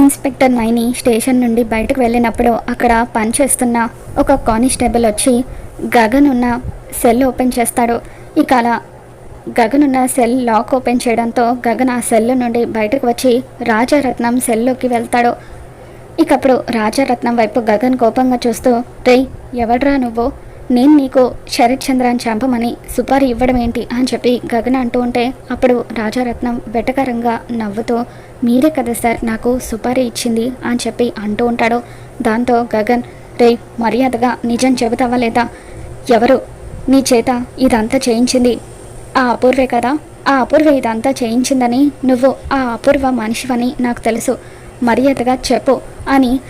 Inspector Naini station నుండి బయటకు వెళ్ళినప్పుడు అక్కడ పనిచేస్తున్న ఒక కానిస్టేబుల్ వచ్చి గగన్ ఉన్న సెల్ ఓపెన్ చేస్తాడు. ఇక అలా గగన్ ఉన్న సెల్ లాక్ ఓపెన్ చేయడంతో గగన్ ఆ సెల్ నుండి బయటకు వచ్చి రాజారత్నం సెల్లోకి వెళ్తాడు. ఇకప్పుడు రాజారత్నం వైపు గగన్ కోపంగా చూస్తూ రేయ్ ఎవడ్రా నువ్వు? నేను నీకు శరత్చంద్రాన్ని చంపమని సుపారీ ఇవ్వడం ఏంటి అని చెప్పి గగన్ అంటూ ఉంటే అప్పుడు రాజారత్నం వెటకరంగా నవ్వుతూ మీరే కదా సార్ నాకు సుపారీ ఇచ్చింది అని చెప్పి అంటూ ఉంటాడు. దాంతో గగన్ రే మర్యాదగా నిజం చెబుతావా లేదా? ఎవరు? నీ చేత ఇదంతా చేయించింది? ఆ అపూర్వే కదా? ఆ అపూర్వ ఇదంతా చేయించిందని నువ్వు ఆ అపూర్వ మనిషివని నాకు తెలుసు. మర్యాదగా చెప్పు అని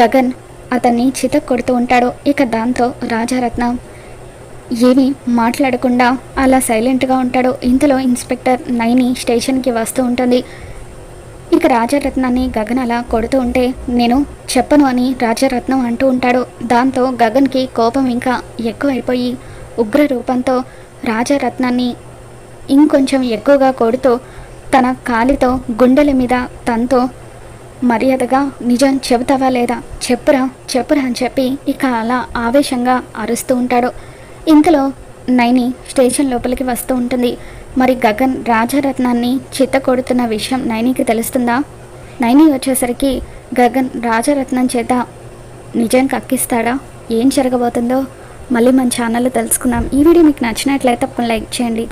గగన్ అతన్ని చితక్ కొడుతూ ఉంటాడు. ఇక దాంతో రాజారత్నం ఏమీ మాట్లాడకుండా అలా సైలెంట్గా ఉంటాడు. ఇంతలో ఇన్స్పెక్టర్ నైని స్టేషన్కి వస్తూ ఉంటుంది. ఇక రాజారత్నాన్ని గగన్ అలా కొడుతూ ఉంటే నేను చెప్పను అని రాజారత్నం అంటూ ఉంటాడు. దాంతో గగన్కి కోపం ఇంకా ఎక్కువైపోయి ఉగ్ర రూపంతో రాజారత్నాన్ని ఇంకొంచెం ఎక్కువగా కొడుతూ తన కాలితో గుండెల మీద తనతో మర్యాదగా నిజం చెబుతావా లేదా? చెప్పురా చెప్పురా అని చెప్పి ఇక అలా ఆవేశంగా అరుస్తూ ఉంటాడు. ఇంతలో నైని స్టేషన్ లోపలికి వస్తూ ఉంటుంది. మరి గగన్ రాజరత్నాన్ని చిత్త కొడుతున్న విషయం నైనికి తెలుస్తుందా? నైని వచ్చేసరికి గగన్ రాజరత్నం చేత నిజం కక్కిస్తాడా? ఏం జరగబోతుందో మళ్ళీ మన ఛానల్లో తెలుసుకుందాం. ఈ వీడియో మీకు నచ్చినట్లయితే లైక్ చేయండి.